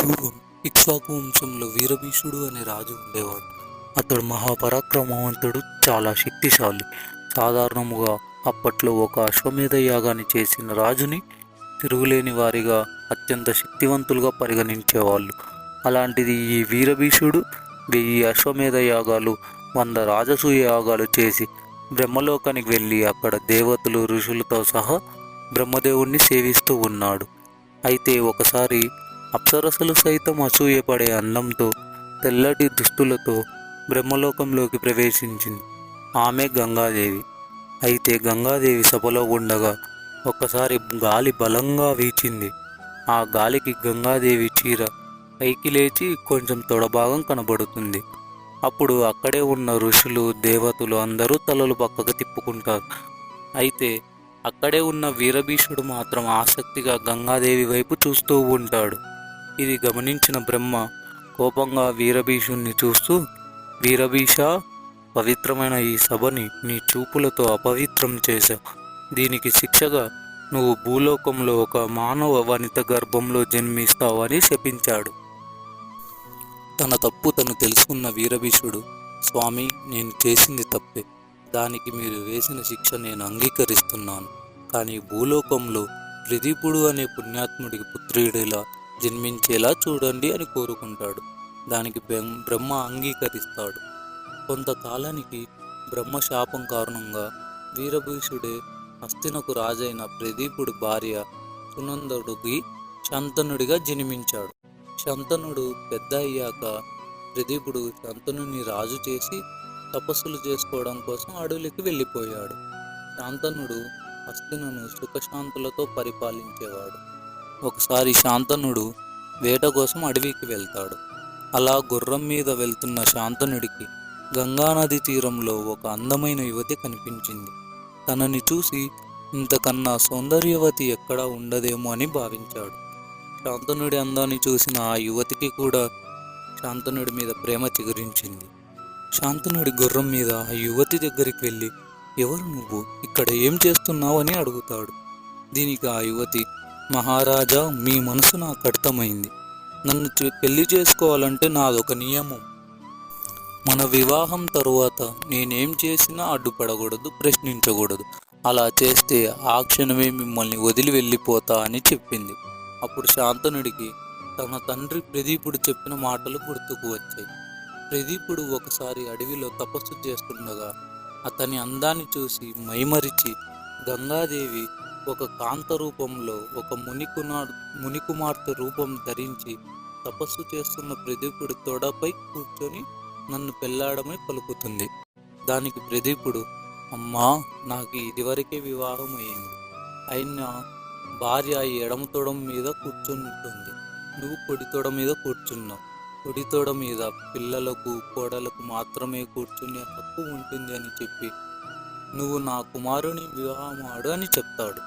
పూర్వం ఇక్ష్వాకు వంశంలో వీరభీషుడు అనే రాజు ఉండేవాడు. అతడు మహాపరాక్రమవంతుడు చాలా శక్తిశాలి. సాధారణముగా అప్పట్లో ఒక అశ్వమేధ యాగాన్ని చేసిన రాజుని తిరుగులేని వారిగా అత్యంత శక్తివంతులుగా పరిగణించేవాళ్ళు. అలాంటిది ఈ వీరభీషుడు వెయ్యి అశ్వమేధ యాగాలు వంద రాజసూయ యాగాలు చేసి బ్రహ్మలోకానికి వెళ్ళి అక్కడ దేవతలు ఋషులతో సహా బ్రహ్మదేవుణ్ణి సేవిస్తూ ఉన్నాడు. అయితే ఒకసారి అప్సరసలు సైతం అసూయపడే అందంతో తెల్లటి దుస్తులతో బ్రహ్మలోకంలోకి ప్రవేశించింది. ఆమె గంగాదేవి. అయితే గంగాదేవి సభలో ఉండగా ఒక్కసారి గాలి బలంగా వీచింది. ఆ గాలికి గంగాదేవి చీర పైకి లేచి కొంచెం తొడభాగం కనబడుతుంది. అప్పుడు అక్కడే ఉన్న ఋషులు దేవతలు అందరూ తలలు పక్కకు తిప్పుకుంటారు. అయితే అక్కడే ఉన్న వీరభీషుడు మాత్రం ఆసక్తిగా గంగాదేవి వైపు చూస్తూ ఉంటాడు. ఇది గమనించిన బ్రహ్మ కోపంగా వీరభీషుణ్ణి చూస్తూ వీరభీష పవిత్రమైన ఈ సభని నీ చూపులతో అపవిత్రం చేశావు. దీనికి శిక్షగా నువ్వు భూలోకంలో ఒక మానవ వనిత గర్భంలో జన్మిస్తావని శపించాడు. తన తప్పు తను తెలుసుకున్న వీరభీషుడు స్వామి నేను చేసింది తప్పే. దానికి మీరు వేసిన శిక్ష నేను అంగీకరిస్తున్నాను. కానీ భూలోకంలో ప్రదీపుడు అనే పుణ్యాత్ముడికి పుత్రుడిలా జన్మించేలా చూడండి అని కోరుకుంటాడు. దానికి బ్రహ్మ బ్రహ్మ అంగీకరిస్తాడు. కొంతకాలానికి బ్రహ్మ శాపం కారణంగా వీరభీషుడే హస్తినకు రాజైన ప్రదీపుడి భార్య సునందుడికి శంతనుడిగా జన్మించాడు. శంతనుడు పెద్ద అయ్యాక ప్రదీపుడు శంతనుని రాజు చేసి తపస్సులు చేసుకోవడం కోసం అడవులకి వెళ్ళిపోయాడు. శాంతనుడు హస్తినను సుఖశాంతులతో పరిపాలించేవాడు. ఒకసారి శాంతనుడు వేట కోసం అడవికి వెళ్తాడు. అలా గుర్రం మీద వెళ్తున్న శాంతనుడికి గంగానది తీరంలో ఒక అందమైన యువతి కనిపించింది. తనని చూసి ఇంతకన్నా సౌందర్యవతి ఎక్కడా ఉండదేమో అని భావించాడు. శాంతనుడి అందాన్ని చూసిన ఆ యువతికి కూడా శాంతనుడి మీద ప్రేమ చిగురించింది. శాంతనుడి గుర్రం మీద ఆ యువతి దగ్గరికి వెళ్ళి ఎవరు నువ్వు? ఇక్కడ ఏం చేస్తున్నావు? అని అడుగుతాడు. దీనికి ఆ యువతి మహారాజా మీ మనసు నాకు అర్థమైంది నన్ను పెళ్ళి చేసుకోవాలంటే నాదొక నియమం. మన వివాహం తరువాత నేనేం చేసినా అడ్డుపడకూడదు ప్రశ్నించకూడదు. అలా చేస్తే ఆ క్షణమే మిమ్మల్ని వదిలి వెళ్ళిపోతా అని చెప్పింది. అప్పుడు శాంతనుడికి తన తండ్రి ప్రదీపుడు చెప్పిన మాటలు గుర్తుకు వచ్చాయి. ప్రదీపుడు ఒకసారి అడవిలో తపస్సు చేస్తుండగా అతని అందాన్ని చూసి మైమరిచి గంగాదేవి ఒక కాంత రూపంలో ఒక మునికుమార్ మునికుమార్తె రూపం ధరించి తపస్సు చేస్తున్న ప్రదీపుడు తొడపై కూర్చొని నన్ను పెళ్ళాడమని పలుకుతుంది. దానికి ప్రదీపుడు అమ్మా నాకు ఇదివరకే వివాహం అయింది. అయినా భార్య ఎడమ తొడం మీద కూర్చుని ఉంటుంది నువ్వు కుడి తొడ మీద కూర్చున్నావు. కుడి తొడ మీద పిల్లలకు కోడలకు మాత్రమే కూర్చునే హక్కు ఉంటుంది అని చెప్పి నువ్వు నా కుమారుని వివాహమాడు అని చెప్తాడు.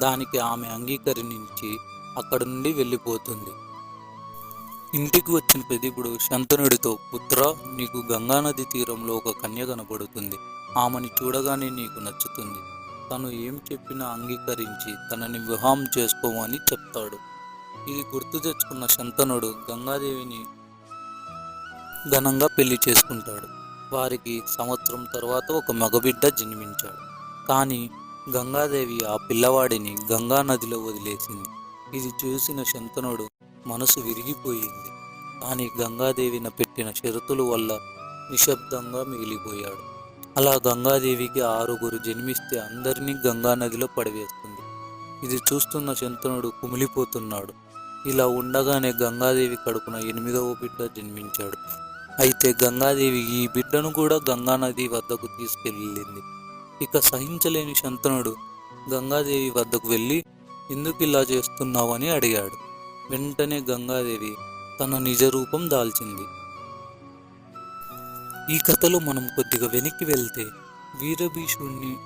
దానికి ఆమె అంగీకరించి అక్కడి నుండి వెళ్ళిపోతుంది. ఇంటికి వచ్చిన ప్రదీపుడు శంతనుడితో పుత్ర నీకు గంగానది తీరంలో ఒక కన్య కనబడుతుంది. ఆమెని చూడగానే నీకు నచ్చుతుంది. తను ఏం చెప్పినా అంగీకరించి తనని వివాహం చేసుకోమని చెప్తాడు. ఇది గుర్తు తెచ్చుకున్న శంతనుడు గంగాదేవిని ఘనంగా పెళ్ళి చేసుకుంటాడు. వారికి సంవత్సరం తర్వాత ఒక మగబిడ్డ జన్మించాడు. కానీ గంగాదేవి ఆ పిల్లవాడిని గంగా నదిలో వదిలేసింది. ఇది చూసిన శంతనుడు మనసు విరిగిపోయింది. కానీ గంగాదేవిన పెట్టిన షరతుల వల్ల నిశ్శబ్దంగా మిగిలిపోయాడు. అలా గంగాదేవికి ఆరుగురు జన్మిస్తే అందరినీ గంగా నదిలో పడవేస్తుంది. ఇది చూస్తున్న శంతనుడు కుమిలిపోతున్నాడు. ఇలా ఉండగానే గంగాదేవి కడుపున ఎనిమిదవ బిడ్డ జన్మించాడు. అయితే గంగాదేవి ఈ బిడ్డను కూడా గంగానది వద్దకు తీసుకెళ్ళింది. ఇక సహించలేని శంతనుడు గంగాదేవి వద్దకు వెళ్ళి ఎందుకు ఇలా చేస్తున్నావు? అని అడిగాడు. వెంటనే గంగాదేవి తన నిజ రూపం దాల్చింది. ఈ కథలో మనం కొద్దిగా వెనక్కి వెళ్తే వీరభీషుణ్ణి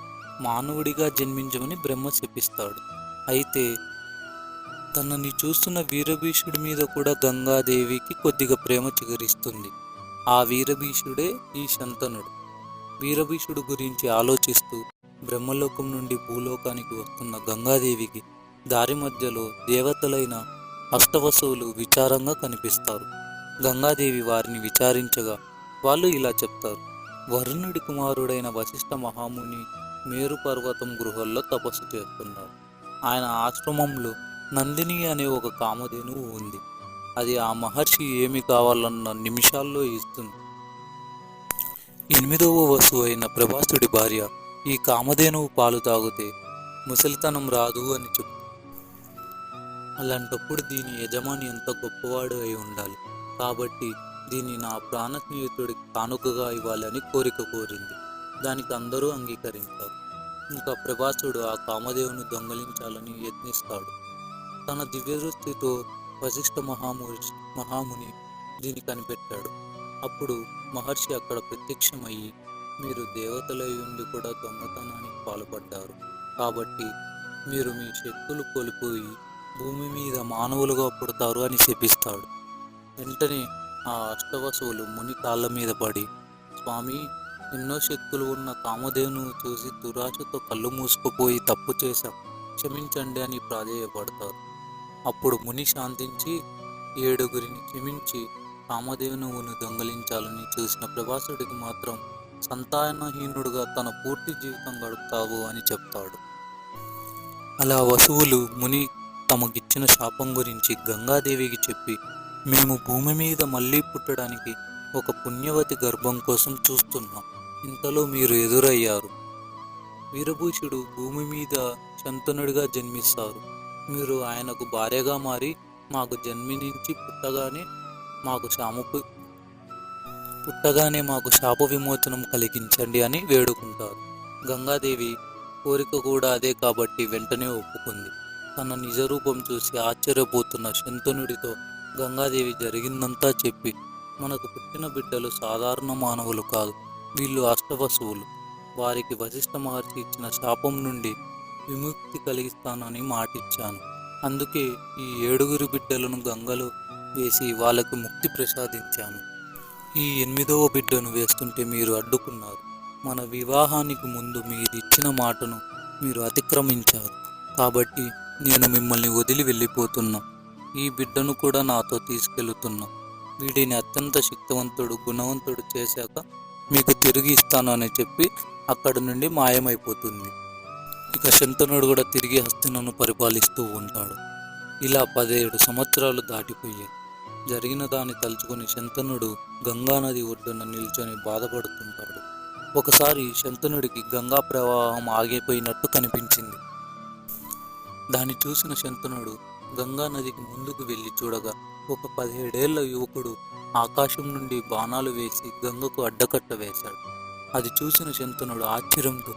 మానవుడిగా జన్మించమని బ్రహ్మ చెప్పిస్తాడు అయితే తనని చూస్తున్న వీరభీషుడి మీద కూడా గంగాదేవికి కొద్దిగా ప్రేమ చిగురిస్తుంది. ఆ వీరభీషుడే ఈ శంతనుడు. వీరభీషుడు గురించి ఆలోచిస్తూ బ్రహ్మలోకం నుండి భూలోకానికి వస్తున్న గంగాదేవికి దారి మధ్యలో దేవతలైన అష్టవసువులు విచారంగా కనిపిస్తారు. గంగాదేవి వారిని విచారించగా వాళ్ళు ఇలా చెప్తారు. వరుణుడి కుమారుడైన వశిష్ఠ మహాముని మేరు పర్వతం గృహల్లో తపస్సు చేస్తున్నారు. ఆయన ఆశ్రమంలో నందిని అనే ఒక కామధేనువు ఉంది. అది ఆ మహర్షి ఏమి కావాలన్న నిమిషాల్లో ఇస్తుంది. ఎనిమిదవ వస్తువు అయిన ప్రభాసుడి భార్య ఈ కామధేనువు పాలు తాగితే ముసలితనం రాదు అని చెప్పు. అలాంటప్పుడు దీని యజమాని ఎంత గొప్పవాడు అయి ఉండాలి. కాబట్టి దీన్ని నా ప్రాణ స్నేహితుడికి కానుకగా ఇవ్వాలని కోరిక కోరింది. దానికి అందరూ అంగీకరించారు. ఇంకా ప్రభాసుడు ఆ కామదేవుని దొంగలించాలని యత్నిస్తాడు. తన దివ్యదృష్టితో వశిష్ఠ మహాము మహాముని దీన్ని కనిపెట్టాడు. అప్పుడు మహర్షి అక్కడ ప్రత్యక్షమయ్యి మీరు దేవతలై ఉండి కూడా దొంగతనానికి పాల్పడ్డారు. కాబట్టి మీరు మీ శక్తులు కోల్పోయి భూమి మీద మానవులుగా పుడతారు అని శపిస్తాడు. వెంటనే ఆ అష్టవసువులు ముని కాళ్ళ మీద పడి స్వామి ఎన్నో శక్తులు ఉన్న కామదేవును చూసి దురాశతో కళ్ళు మూసుకుపోయి తప్పు చేశాం. క్షమించండి అని ప్రాధేయపడతారు. అప్పుడు ముని శాంతించి ఏడుగురిని క్షమించి కామధేనువును దొంగలించాలని చూసిన ప్రభాసుడికి మాత్రం సంతానహీనుడుగా తన పూర్తి జీవితం గడుపుతావు అని చెప్తాడు. అలా వసువులు ముని తమకిచ్చిన శాపం గురించి గంగాదేవికి చెప్పి మేము భూమి మీద మళ్ళీ పుట్టడానికి ఒక పుణ్యవతి గర్భం కోసం చూస్తున్నాం. ఇంతలో మీరు ఎదురయ్యారు. వీరభూషుడు భూమి మీద శంతనుడిగా జన్మిస్తారు. మీరు ఆయనకు భార్యగా మారి మాకు జన్మించి పుట్టగానే మాకు శాముపు పుట్టగానే మాకు శాప విమోచనం కలిగించండి అని వేడుకుంటారు. గంగాదేవి కోరిక కూడా అదే కాబట్టి వెంటనే ఒప్పుకుంది. తన నిజ రూపం చూసి ఆశ్చర్యపోతున్న శంతనుడితో గంగాదేవి జరిగిందంతా చెప్పి మనకు పుట్టిన బిడ్డలు సాధారణ మానవులు కాదు వీళ్ళు అష్టవసువులు. వారికి వశిష్ఠ మహర్షి ఇచ్చిన శాపం నుండి విముక్తి కలిగిస్తానని మాటిచ్చాను. అందుకే ఈ ఏడుగురు బిడ్డలను గంగలో వేసి వాళ్ళకు ముక్తి ప్రసాదించాను. ఈ ఎనిమిదవ బిడ్డను వేస్తుంటే మీరు అడ్డుకున్నారు. మన వివాహానికి ముందు మీరు ఇచ్చిన మాటను మీరు అతిక్రమించారు. కాబట్టి నేను మిమ్మల్ని వదిలి వెళ్ళిపోతున్నా. ఈ బిడ్డను కూడా నాతో తీసుకెళ్తున్నా. వీడిని అత్యంత శక్తివంతుడు గుణవంతుడు చేశాక మీకు తిరిగి ఇస్తాను అని చెప్పి అక్కడి నుండి మాయమైపోతుంది. ఇక శంతనుడు కూడా తిరిగి హస్తినను పరిపాలిస్తూ ఉంటాడు. ఇలా పదిహేడు సంవత్సరాలు దాటిపోయాయి జరిగిన దాన్ని తలుచుకుని శంతనుడు గంగానది ఒడ్డున నిల్చొని బాధపడుతుంటాడు. ఒకసారి శంతనుడికి గంగా ప్రవాహం ఆగిపోయినట్టు కనిపించింది. దాన్ని చూసిన శంతనుడు గంగా నదికి ముందుకు వెళ్ళి చూడగా ఒక పదిహేడేళ్ళ యువకుడు ఆకాశం నుండి బాణాలు వేసి గంగకు అడ్డకట్ట వేశాడు. అది చూసిన శంతనుడు ఆశ్చర్యంతో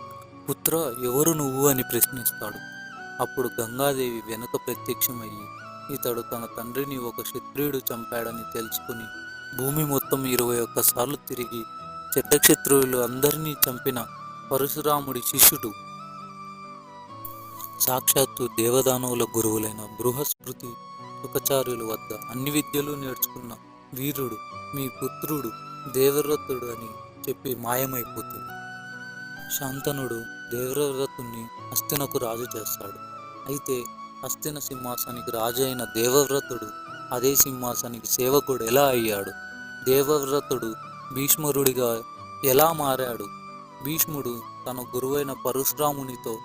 పుత్ర ఎవరు నువ్వు అని ప్రశ్నిస్తాడు. అప్పుడు గంగాదేవి వెనుక ప్రత్యక్షమయ్యి ఇతడు తన తండ్రిని ఒక క్షత్రియుడు చంపాడని తెలుసుకుని భూమి మొత్తం ఇరవై ఒక్కసార్లు తిరిగి చెడ్డ క్షత్రువులు అందరినీ చంపిన పరశురాముడి శిష్యుడు. సాక్షాత్తు దేవదానవుల గురువులైన బృహస్మృతి సుఖచార్యుల వద్ద అన్ని విద్యలు నేర్చుకున్న వీరుడు మీ పుత్రుడు దేవరత్తుడు అని చెప్పి మాయమైపోతుంది. శాంతనుడు దేవవ్రతుణ్ణి హస్తినకు రాజు చేస్తాడు. అయితే హస్తిన సింహాసానికి రాజు అయిన దేవవ్రతుడు అదే సింహాసానికి సేవకుడు ఎలా అయ్యాడు? దేవవ్రతుడు భీష్మరుడిగా ఎలా మారాడు? భీష్ముడు తన గురువైన పరశురామునితో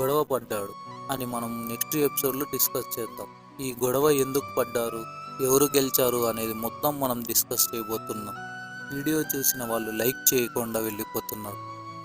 గొడవ పడ్డాడు అని మనం నెక్స్ట్ ఎపిసోడ్లో డిస్కస్ చేద్దాం. ఈ గొడవ ఎందుకు పడ్డారు? ఎవరు గెలిచారు అనేది మొత్తం మనం డిస్కస్ చేయబోతున్నాం. వీడియో చూసిన వాళ్ళు లైక్ చేయకుండా వెళ్ళిపోతున్నారు.